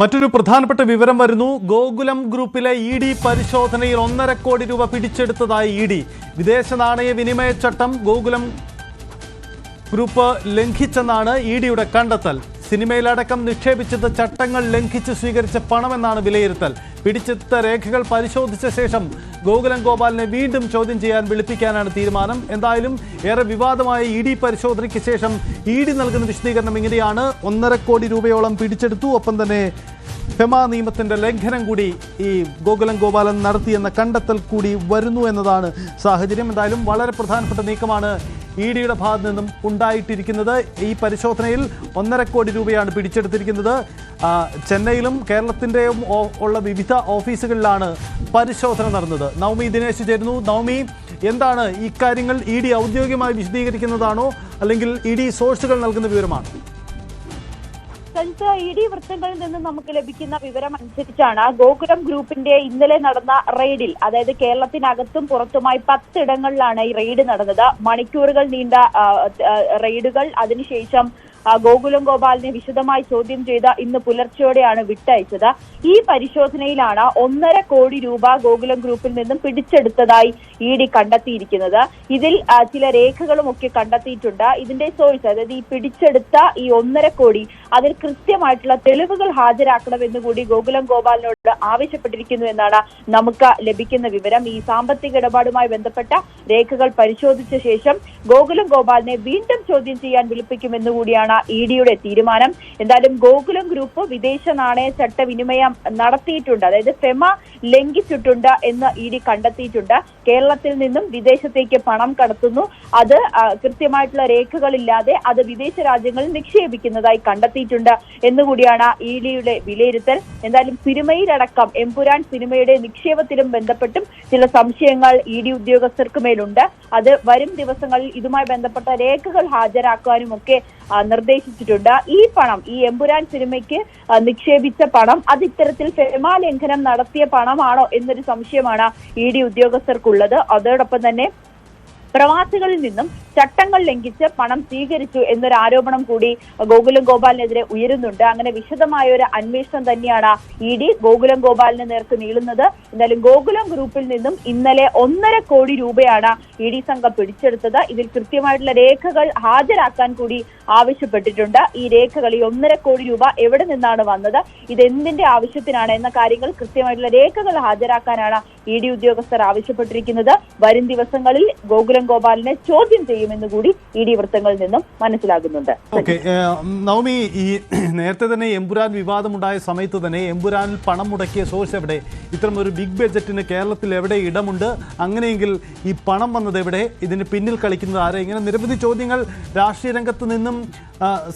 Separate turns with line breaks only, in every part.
മറ്റൊരു പ്രധാനപ്പെട്ട വിവരം വരുന്നു. ഗോകുലം ഗ്രൂപ്പിലെ ഇ ഡി പരിശോധനയിൽ ഒന്നര കോടി രൂപ പിടിച്ചെടുത്തതായി ഇ ഡി. വിദേശ നാണയ വിനിമയ ചട്ടം ഗോകുലം ഗ്രൂപ്പ് ലംഘിച്ചെന്നാണ് ഇ ഡിയുടെ കണ്ടെത്തൽ. സിനിമയിലടക്കം നിക്ഷേപിച്ചത് ചട്ടങ്ങൾ ലംഘിച്ച് സ്വീകരിച്ച പണമെന്നാണ് വിലയിരുത്തൽ. പിടിച്ചെടുത്ത രേഖകൾ പരിശോധിച്ച ശേഷം ഗോകുലം ഗോപാലിനെ വീണ്ടും ചോദ്യം ചെയ്യാൻ വിളിപ്പിക്കാനാണ് തീരുമാനം. എന്തായാലും ഏറെ വിവാദമായ ഇ ഡി പരിശോധനയ്ക്ക് ശേഷം ഇ ഡി നൽകുന്ന വിശദീകരണം ഇങ്ങനെയാണ്. ഒന്നര കോടി രൂപയോളം പിടിച്ചെടുത്തു. ഒപ്പം തന്നെ ഫെമ നിയമത്തിന്റെ ലംഘനം കൂടി ഈ ഗോകുലം ഗോപാലൻ നടത്തിയെന്ന കണ്ടെത്തൽ കൂടി വരുന്നു എന്നതാണ് സാഹചര്യം. എന്തായാലും വളരെ പ്രധാനപ്പെട്ട നീക്കമാണ് ഇ ഡിയുടെ ഭാഗത്തു നിന്നും ഉണ്ടായിട്ടിരിക്കുന്നത്. ഈ പരിശോധനയിൽ ഒന്നര കോടി രൂപയാണ് പിടിച്ചെടുത്തിരിക്കുന്നത്. ചെന്നൈയിലും കേരളത്തിന്റെയും ഉള്ള വിവിധ ഓഫീസുകളിലാണ് പരിശോധന നടന്നത്. നവമി ദിനേശ് ചേരുന്നു. നവമി എന്താണ് ഇക്കാര്യങ്ങൾ ഇ ഡി ഔദ്യോഗികമായി വിശദീകരിക്കുന്നതാണോ? അല്ലെങ്കിൽ ഇ ഡി സോഴ്സുകൾ നൽകുന്ന വിവരമാണോ.
ഇ ഡി വൃത്തങ്ങളിൽ നിന്ന് നമുക്ക് ലഭിക്കുന്ന വിവരം അനുസരിച്ചാണ് ഗോകുലം ഗ്രൂപ്പിന്റെ ഇന്നലെ നടന്ന റെയ്ഡിൽ അതായത് കേരളത്തിനകത്തും പുറത്തുമായി പത്തിടങ്ങളിലാണ് ഈ റെയ്ഡ് നടന്നത്. മണിക്കൂറുകൾ നീണ്ട റെയ്ഡുകൾ. അതിനുശേഷം ഗോകുലം ഗോപാലിനെ വിശദമായി ചോദ്യം ചെയ്ത ഇന്ന് പുലർച്ചെയോടെയാണ് വിട്ടയച്ചത്. ഈ പരിശോധനയിലാണ് ഒന്നര കോടി രൂപ ഗോകുലം ഗ്രൂപ്പിൽ നിന്നും പിടിച്ചെടുത്തതായി ഇ ഡി കണ്ടെത്തിയിരിക്കുന്നത്. ഇതിൽ ചില രേഖകളും ഒക്കെ കണ്ടെത്തിയിട്ടുണ്ട്. ഇതിന്റെ സോഴ്സ് അതായത് ഈ പിടിച്ചെടുത്ത ഈ ഒന്നര കോടി അതിൽ കൃത്യമായിട്ടുള്ള തെളിവുകൾ ഹാജരാക്കണമെന്ന് കൂടി ഗോകുലം ഗോപാലിനോട് ആവശ്യപ്പെട്ടിരിക്കുന്നു എന്നാണ് നമുക്ക് ലഭിക്കുന്ന വിവരം. ഈ സാമ്പത്തിക ഇടപാടുമായി ബന്ധപ്പെട്ട രേഖകൾ പരിശോധിച്ച ശേഷം ഗോകുലം ഗോപാലിനെ വീണ്ടും ചോദ്യം ചെയ്യാൻ വിളിപ്പിക്കുമെന്ന് കൂടിയാണ് ഇ ഡിയുടെ തീരുമാനം. എന്തായാലും ഗോകുലം ഗ്രൂപ്പ് വിദേശ നാണയ ചട്ടവിനിമയം നടത്തിയിട്ടുണ്ട്. അതായത് ഫെമ ലംഘിച്ചിട്ടുണ്ട് എന്ന് ഇ ഡി കണ്ടെത്തിയിട്ടുണ്ട്. കേരളത്തിൽ നിന്നും വിദേശത്തേക്ക് പണം കടത്തുന്നു. അത് കൃത്യമായിട്ടുള്ള രേഖകളില്ലാതെ അത് വിദേശ രാജ്യങ്ങളിൽ നിക്ഷേപിക്കുന്നതായി കണ്ടെത്തിയിട്ടുണ്ട് എന്നുകൂടിയാണ് ഇ ഡിയുടെ വിലയിരുത്തൽ. എന്തായാലും സിനിമയിലടക്കം എംപുരാൻ സിനിമയുടെ നിക്ഷേപത്തിലും ബന്ധപ്പെട്ടും ചില സംശയങ്ങൾ ഇ ഡി ഉദ്യോഗസ്ഥർക്ക് മേലുണ്ട്. അത് വരും ദിവസങ്ങളിൽ ഇതുമായി ബന്ധപ്പെട്ട രേഖകൾ ഹാജരാക്കാനും ഒക്കെ നിർദ്ദേശിച്ചിട്ടുണ്ട്. ഈ പണം ഈ എമ്പുരാൻ സിനിമയ്ക്ക് നിക്ഷേപിച്ച പണം അത് ഇത്തരത്തിൽ ഫെമാ ലംഘനം നടത്തിയ പണമാണോ എന്നൊരു സംശയമാണ് ഇ ഡി ഉദ്യോഗസ്ഥർക്കുള്ളത്. അതോടൊപ്പം തന്നെ പ്രവാസികളിൽ നിന്നും ചട്ടങ്ങൾ ലംഘിച്ച് പണം സ്വീകരിച്ചു എന്നൊരു ആരോപണം കൂടി ഗോകുലം ഗോപാലിനെതിരെ ഉയരുന്നുണ്ട്. അങ്ങനെ വിശദമായ ഒരു അന്വേഷണം തന്നെയാണ് ഇ ഡി ഗോകുലം ഗോപാലിന് നേർക്ക് നീളുന്നത്. എന്നാലും ഗോകുലം ഗ്രൂപ്പിൽ നിന്നും ഇന്നലെ ഒന്നര കോടി രൂപയാണ് ഇ ഡി സംഘം പിടിച്ചെടുത്തത്. ഇതിൽ കൃത്യമായിട്ടുള്ള രേഖകൾ ഹാജരാക്കാൻ കൂടി ആവശ്യപ്പെട്ടിട്ടുണ്ട്. ഈ രേഖകൾ ഈ ഒന്നര കോടി രൂപ എവിടെ നിന്നാണ് വന്നത്? ഇത് എന്തിന്റെ ആവശ്യത്തിനാണ് എന്ന കാര്യങ്ങൾ കൃത്യമായിട്ടുള്ള രേഖകൾ ഹാജരാക്കാനാണ് ഇ ഡി ഉദ്യോഗസ്ഥർ ആവശ്യപ്പെട്ടിരിക്കുന്നത് വരും ദിവസങ്ങളിൽ ഗോകുലം ഗോപാലിനെ ചോദ്യം ചെയ്യുമെന്ന് കൂടി ഇ ഡി വൃത്തങ്ങളിൽ നിന്നും മനസ്സിലാകുന്നുണ്ട്.
നവമി ഈ നേരത്തെ തന്നെ എമ്പുരാൻ വിവാദമുണ്ടായ സമയത്ത് തന്നെ എമ്പുരാനിൽ പണം മുടക്കിയ സോഴ്സ് എവിടെ? ഇത്തരം ഒരു ബിഗ് ബജറ്റിന് കേരളത്തിൽ എവിടെ ഇടമുണ്ട്? അങ്ങനെയെങ്കിൽ ഈ പണം വന്നത് എവിടെ? ഇതിന് പിന്നിൽ കളിക്കുന്നത് ആരെ? ഇങ്ങനെ നിരവധി ചോദ്യങ്ങൾ രാഷ്ട്രീയ രംഗത്ത് നിന്നും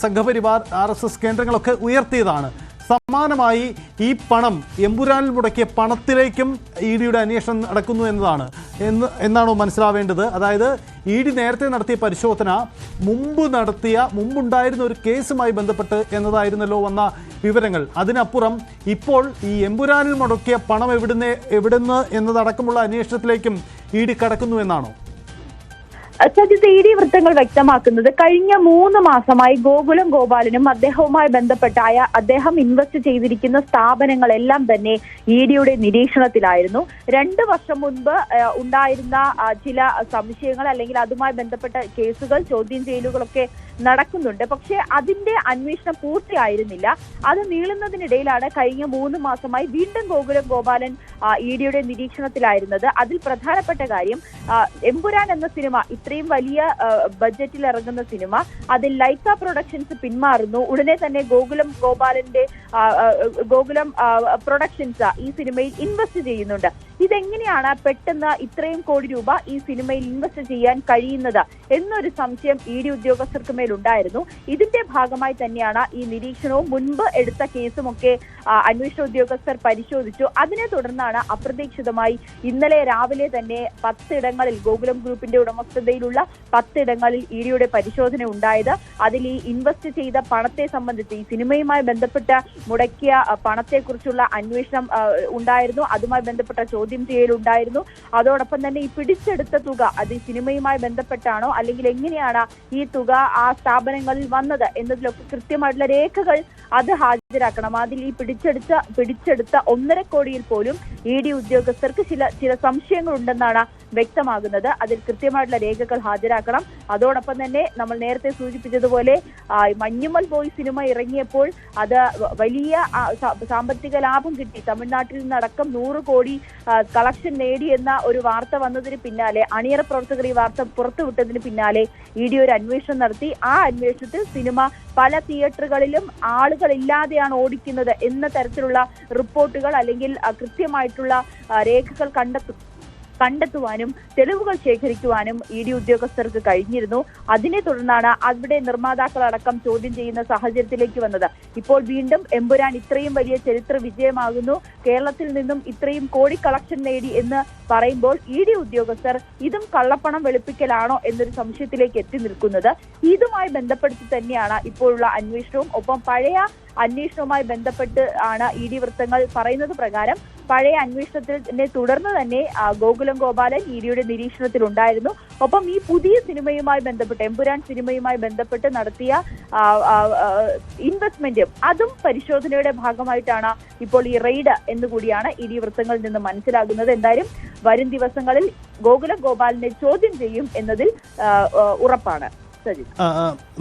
സംഘപരിവാർ ആർ എസ് എസ് കേന്ദ്രങ്ങളൊക്കെ ഉയർത്തിയതാണ്. സമാനമായി ഈ പണം എമ്പുരാനിൽ മുടക്കിയ പണത്തിലേക്കും ഇ ഡിയുടെ അന്വേഷണം നടക്കുന്നു എന്നതാണ്. എന്ന് എന്നാണോ മനസ്സിലാവേണ്ടത്? അതായത് ഇ ഡി നേരത്തെ നടത്തിയ പരിശോധന മുമ്പ് നടത്തിയ മുമ്പുണ്ടായിരുന്ന ഒരു കേസുമായി ബന്ധപ്പെട്ട് എന്നതായിരുന്നല്ലോ വന്ന വിവരങ്ങൾ. അതിനപ്പുറം ഇപ്പോൾ ഈ എമ്പുരാനിൽ മുടക്കിയ പണം എവിടുന്ന് എവിടുന്ന് എന്നതടക്കമുള്ള അന്വേഷണത്തിലേക്കും ഇ ഡി കടക്കുന്നു എന്നാണോ?
ഡി വൃത്തങ്ങൾ വ്യക്തമാക്കുന്നത് കഴിഞ്ഞ മൂന്ന് മാസമായി ഗോകുലം ഗോപാലനും അദ്ദേഹവുമായി ബന്ധപ്പെട്ടായ അദ്ദേഹം ഇൻവെസ്റ്റ് ചെയ്തിരിക്കുന്ന സ്ഥാപനങ്ങളെല്ലാം തന്നെ ഇ ഡിയുടെ നിരീക്ഷണത്തിലായിരുന്നു. രണ്ട് വർഷം മുൻപ് ഉണ്ടായിരുന്ന ചില സംശയങ്ങൾ അല്ലെങ്കിൽ അതുമായി ബന്ധപ്പെട്ട കേസുകൾ ചോദ്യം ചെയ്യലുകളൊക്കെ നടക്കുന്നുണ്ട്. പക്ഷേ അതിന്റെ അന്വേഷണം പൂർത്തിയായിരുന്നില്ല. അത് നീളുന്നതിനിടയിലാണ് കഴിഞ്ഞ മൂന്ന് മാസമായി വീണ്ടും ഗോകുലം ഗോപാലൻ ഇ ഡിയുടെ നിരീക്ഷണത്തിലായിരുന്നത്. അതിൽ പ്രധാനപ്പെട്ട കാര്യം എമ്പുരാൻ എന്ന സിനിമ ഇത്രയും വലിയ ബഡ്ജറ്റിൽ ഇറങ്ങുന്ന സിനിമ അതിൽ ലൈക്ക പ്രൊഡക്ഷൻസ് പിന്മാറുന്നു. ഉടനെ തന്നെ ഗോകുലം ഗോപാലന്റെ ഗോകുലം പ്രൊഡക്ഷൻസ് ഈ സിനിമയിൽ ഇൻവെസ്റ്റ് ചെയ്യുന്നുണ്ട്. ഇതെങ്ങനെയാണ് പെട്ടെന്ന് ഇത്രയും കോടി രൂപ ഈ സിനിമയിൽ ഇൻവെസ്റ്റ് ചെയ്യാൻ കഴിയുന്നത് എന്നൊരു സംശയം ഇ ഡി ഉദ്യോഗസ്ഥർക്ക് മേലുണ്ടായിരുന്നു ഇതിന്റെ ഭാഗമായി തന്നെയാണ് ഈ നിരീക്ഷണവും. മുൻപ് എടുത്ത കേസുമൊക്കെ ഒക്കെ അന്വേഷണ ഉദ്യോഗസ്ഥർ പരിശോധിച്ചു. അതിനെ തുടർന്നാണ് അപ്രതീക്ഷിതമായി ഇന്നലെ രാവിലെ തന്നെ പത്തിടങ്ങളിൽ ഗോകുലം ഗ്രൂപ്പിന്റെ ഉടമസ്ഥതയിലുള്ള പത്തിടങ്ങളിൽ ഇ ഡിയുടെ പരിശോധന ഉണ്ടായത്. അതിൽ ഈ ഇൻവെസ്റ്റ് ചെയ്ത പണത്തെ സംബന്ധിച്ച് ഈ സിനിമയുമായി ബന്ധപ്പെട്ട മുടക്കിയ പണത്തെക്കുറിച്ചുള്ള അന്വേഷണം ഉണ്ടായിരുന്നു. അതുമായി ബന്ധപ്പെട്ട ചോദ്യം ചെയ്യലുണ്ടായിരുന്നു അതോടൊപ്പം തന്നെ ഈ പിടിച്ചെടുത്ത തുക അത് സിനിമയുമായി ബന്ധപ്പെട്ടാണോ അല്ലെങ്കിൽ എങ്ങനെയാണ് ഈ തുക ആ സ്ഥാപനങ്ങളിൽ വന്നത് എന്നതിലൊക്കെ കൃത്യമായിട്ടുള്ള രേഖകൾ അത് ഹാജരാക്കണം. അതിൽ ഈ പിടിച്ചെടുത്ത പിടിച്ചെടുത്ത ഒന്നര കോടിയിൽ പോലും ഇ ഡി ഉദ്യോഗസ്ഥർക്ക് ചില ചില സംശയങ്ങൾ ഉണ്ടെന്നാണ് വ്യക്തമാകുന്നത്. അതിൽ കൃത്യമായിട്ടുള്ള രേഖകൾ ഹാജരാക്കണം. അതോടൊപ്പം തന്നെ നമ്മൾ നേരത്തെ സൂചിപ്പിച്ചതുപോലെ മഞ്ഞുമൽ ബോയ് സിനിമ ഇറങ്ങിയപ്പോൾ അത് വലിയ സാമ്പത്തിക ലാഭം കിട്ടി. തമിഴ്നാട്ടിൽ നിന്നടക്കം നൂറ് കോടി കളക്ഷൻ നേടി എന്ന ഒരു വാർത്ത വന്നതിന് പിന്നാലെ അണിയറ പ്രവർത്തകർ ഈ വാർത്ത പുറത്തുവിട്ടതിന് പിന്നാലെ ഇ ഡി ഒരു അന്വേഷണം നടത്തി. ആ അന്വേഷണത്തിൽ സിനിമ പല തിയേറ്ററുകളിലും ആളുകൾ ഇല്ലാതെയാണ് ഓടിക്കുന്നത് എന്ന തരത്തിലുള്ള റിപ്പോർട്ടുകൾ അല്ലെങ്കിൽ കൃത്യമായിട്ടുള്ള രേഖകൾ കണ്ടെത്തു കണ്ടെത്തുവാനും തെളിവുകൾ ശേഖരിക്കുവാനും ഇ ഡി ഉദ്യോഗസ്ഥർക്ക് കഴിഞ്ഞിരുന്നു. അതിനെ തുടർന്നാണ് അവിടെ നിർമ്മാതാക്കളടക്കം ചോദ്യം ചെയ്യുന്ന സാഹചര്യത്തിലേക്ക് വന്നത്. ഇപ്പോൾ വീണ്ടും എമ്പുരാൻ ഇത്രയും വലിയ ചരിത്ര വിജയമാകുന്നു. കേരളത്തിൽ നിന്നും ഇത്രയും കോടി കളക്ഷൻ നേടി എന്ന് പറയുമ്പോൾ ഇ ഡി ഉദ്യോഗസ്ഥർ ഇതും കള്ളപ്പണം വെളുപ്പിക്കലാണോ എന്നൊരു സംശയത്തിലേക്ക് എത്തി നിൽക്കുന്നത്. ഇതുമായി ബന്ധപ്പെടുത്തി തന്നെയാണ് ഇപ്പോഴുള്ള അന്വേഷണവും. ഒപ്പം പഴയ അന്വേഷണവുമായി ബന്ധപ്പെട്ട് ആണ് ഇ ഡി വൃത്തങ്ങൾ പറയുന്നത് പ്രകാരം പഴയ അന്വേഷണത്തിനെ തുടർന്ന് തന്നെ ഗോകുലം ഗോപാലൻ ഇഡിയുടെ ഡിയുടെ നിരീക്ഷണത്തിലുണ്ടായിരുന്നു. ഒപ്പം ഈ പുതിയ സിനിമയുമായി ബന്ധപ്പെട്ട് എമ്പുരാൻ സിനിമയുമായി ബന്ധപ്പെട്ട് നടത്തിയ ഇൻവെസ്റ്റ്മെന്റും അതും പരിശോധനയുടെ ഭാഗമായിട്ടാണ് ഇപ്പോൾ ഈ റെയ്ഡ് എന്നുകൂടിയാണ് കൂടിയാണ് ഡി വൃത്തങ്ങളിൽ നിന്ന് മനസ്സിലാകുന്നത്. എന്തായാലും വരും ദിവസങ്ങളിൽ ഗോകുലം ഗോപാലിനെ ചോദ്യം ചെയ്യും എന്നതിൽ ഉറപ്പാണ്.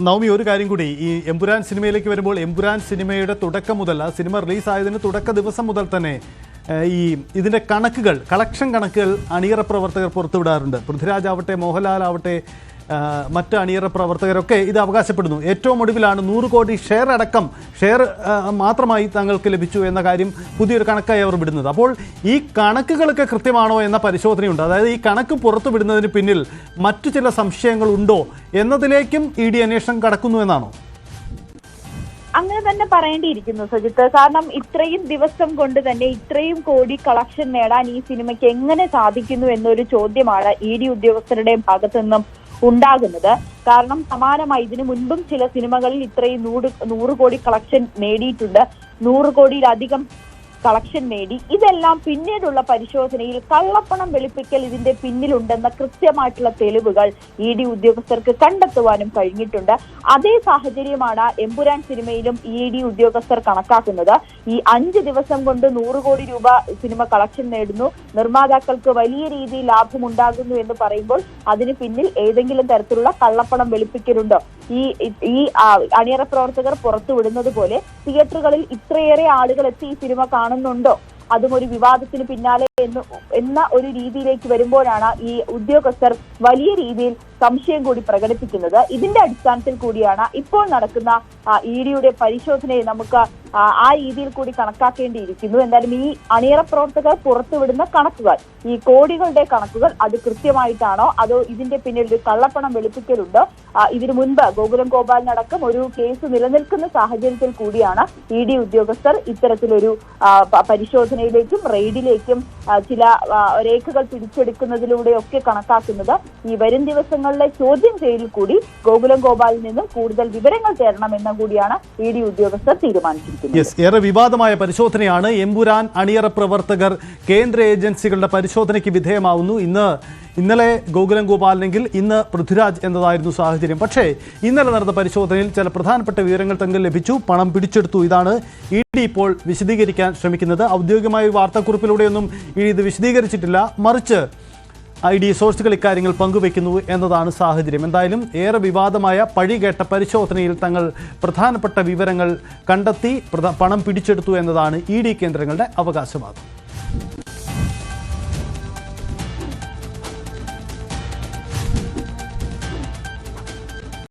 നവമി ഒരു കാര്യം കൂടി. ഈ എമ്പുരാൻ സിനിമയിലേക്ക് വരുമ്പോൾ എമ്പുരാൻ സിനിമയുടെ തുടക്കം മുതൽ ആ സിനിമ റിലീസ് ആയതിന് തുടക്ക ദിവസം മുതൽ തന്നെ ഈ ഇതിന്റെ കണക്കുകൾ കളക്ഷൻ കണക്കുകൾ അണിയറ പ്രവർത്തകർ പുറത്തുവിടാറുണ്ട്. പൃഥ്വിരാജ് ആവട്ടെ മോഹൻലാൽ ആവട്ടെ മറ്റ് അണിയറ പ്രവർത്തകരൊക്കെ ഇത് അവകാശപ്പെടുന്നു. ഏറ്റവും ഒടുവിലാണ് നൂറ് കോടി ഷെയർ അടക്കം ഷെയർ മാത്രമായി തങ്ങൾക്ക് ലഭിച്ചു എന്ന കാര്യം പുതിയൊരു കണക്കായി അവർ വിടുന്നത്. അപ്പോൾ ഈ കണക്കുകളൊക്കെ കൃത്യമാണോ എന്ന പരിശോധനയുണ്ട്. അതായത് ഈ കണക്ക് പുറത്തു വിടുന്നതിന് പിന്നിൽ മറ്റു ചില സംശയങ്ങളുണ്ടോ എന്നതിലേക്കും ഇ ഡി അന്വേഷണം കടക്കുന്നു എന്നാണോ?
അങ്ങനെ തന്നെ പറയേണ്ടിയിരിക്കുന്നു സുജിത്ത്. കാരണം ഇത്രയും ദിവസം കൊണ്ട് തന്നെ ഇത്രയും കോടി കളക്ഷൻ നേടാൻ ഈ സിനിമയ്ക്ക് എങ്ങനെ സാധിക്കുന്നു എന്നൊരു ചോദ്യമാണ് ഇ ഡി ഉദ്യോഗസ്ഥരുടെ ഭാഗത്തു നിന്നും ഉണ്ടാകുന്നത്. കാരണം സമാനമായി ഇതിനു മുൻപും ചില സിനിമകളിൽ ഇത്രയും നൂറ് നൂറ് കോടി കളക്ഷൻ നേടിയിട്ടുണ്ട്. നൂറ് കോടിയിലധികം കളക്ഷൻ നേടി. ഇതെല്ലാം പിന്നീടുള്ള പരിശോധനയിൽ കള്ളപ്പണം വെളുപ്പിക്കൽ ഇതിന്റെ പിന്നിലുണ്ടെന്ന കൃത്യമായിട്ടുള്ള തെളിവുകൾ ഇ ഡി ഉദ്യോഗസ്ഥർക്ക് കണ്ടെത്തുവാനും കഴിഞ്ഞിട്ടുണ്ട്. അതേ സാഹചര്യമാണ് എമ്പുരാൻ സിനിമയിലും ഇ ഡി ഉദ്യോഗസ്ഥർ കണക്കാക്കുന്നത്. ഈ അഞ്ച് ദിവസം കൊണ്ട് നൂറ് കോടി രൂപ സിനിമ കളക്ഷൻ നേടുന്നു. നിർമ്മാതാക്കൾക്ക് വലിയ രീതിയിൽ ലാഭമുണ്ടാകുന്നു എന്ന് പറയുമ്പോൾ അതിന് പിന്നിൽ ഏതെങ്കിലും തരത്തിലുള്ള കള്ളപ്പണം വെളുപ്പിക്കലുണ്ടോ? ഈ ഈ അണിയറ പ്രവർത്തകർ പുറത്തുവിടുന്നത് പോലെ തിയേറ്ററുകളിൽ ഇത്രയേറെ ആളുകൾ എത്തി ഈ സിനിമ കാണുന്നുണ്ടോ? അതും ഒരു വിവാദത്തിന് പിന്നാലെ എന്ന് എന്ന ഒരു രീതിയിലേക്ക് വരുമ്പോഴാണ് ഈ ഉദ്യോഗസ്ഥർ വലിയ രീതിയിൽ സംശയം കൂടി പ്രകടിപ്പിക്കുന്നത്. ഇതിന്റെ അടിസ്ഥാനത്തിൽ കൂടിയാണ് ഇപ്പോൾ നടക്കുന്ന ഇ ഡിയുടെ പരിശോധനയെ നമുക്ക് ആ, രീതിയിൽ കൂടി കണക്കാക്കേണ്ടിയിരിക്കുന്നു. എന്തായാലും ഈ അണിയറ പ്രവർത്തകർ പുറത്തുവിടുന്ന കണക്കുകൾ ഈ കോടികളുടെ കണക്കുകൾ അത് കൃത്യമായിട്ടാണോ? അതോ ഇതിന്റെ പിന്നിൽ ഒരു കള്ളപ്പണം വെളുപ്പിക്കലുണ്ടോ? ഇതിനു മുൻപ് ഗോകുലം ഗോപാലിനടക്കം ഒരു കേസ് നിലനിൽക്കുന്ന സാഹചര്യത്തിൽ കൂടിയാണ് ഇ ഡി ഉദ്യോഗസ്ഥർ ഇത്തരത്തിലൊരു പരിശോധനയിലേക്കും റെയ്ഡിലേക്കും ചില രേഖകൾ പിടിച്ചെടുക്കുന്നതിലൂടെയൊക്കെ കണക്കാക്കുന്നത് ഈ വരും ദിവസങ്ങളിലെ ചോദ്യം ചെയ്യലിൽ കൂടി ഗോകുലം ഗോപാലിൽ നിന്നും കൂടുതൽ വിവരങ്ങൾ തേടണമെന്നും കൂടിയാണ് ഇ ഡി ഉദ്യോഗസ്ഥർ തീരുമാനിച്ചിരിക്കുന്നത്.
ഏറെ വിവാദമായ പരിശോധനയാണ് എമ്പുരാൻ അണിയറ പ്രവർത്തകർ കേന്ദ്ര ഏജൻസികളുടെ പരിശോധനയ്ക്ക് വിധേയമാവുന്നു. ഇന്ന് ഇന്നലെ ഗോകുലം ഗോപാലിനെങ്കിൽ ഇന്ന് പൃഥ്വിരാജ് എന്നതായിരുന്നു സാഹചര്യം. പക്ഷേ ഇന്നലെ നടന്ന പരിശോധനയിൽ ചില പ്രധാനപ്പെട്ട വിവരങ്ങൾ തങ്ങൾ ലഭിച്ചു. പണം പിടിച്ചെടുത്തു. ഇതാണ് ഇ ഡി ഇപ്പോൾ വിശദീകരിക്കാൻ ശ്രമിക്കുന്നത്. ഔദ്യോഗികമായ വാർത്താക്കുറിപ്പിലൂടെയൊന്നും ഇ ഡി ഇത് വിശദീകരിച്ചിട്ടില്ല. മറിച്ച് ഐ ഡി സോഴ്സുകൾ ഇക്കാര്യങ്ങൾ പങ്കുവെക്കുന്നു എന്നതാണ് സാഹചര്യം. എന്തായാലും ഏറെ വിവാദമായ പഴികേട്ട പരിശോധനയിൽ തങ്ങൾ പ്രധാനപ്പെട്ട വിവരങ്ങൾ കണ്ടെത്തി പണം പിടിച്ചെടുത്തു എന്നതാണ് ഇ ഡി കേന്ദ്രങ്ങളുടെ അവകാശവാദം.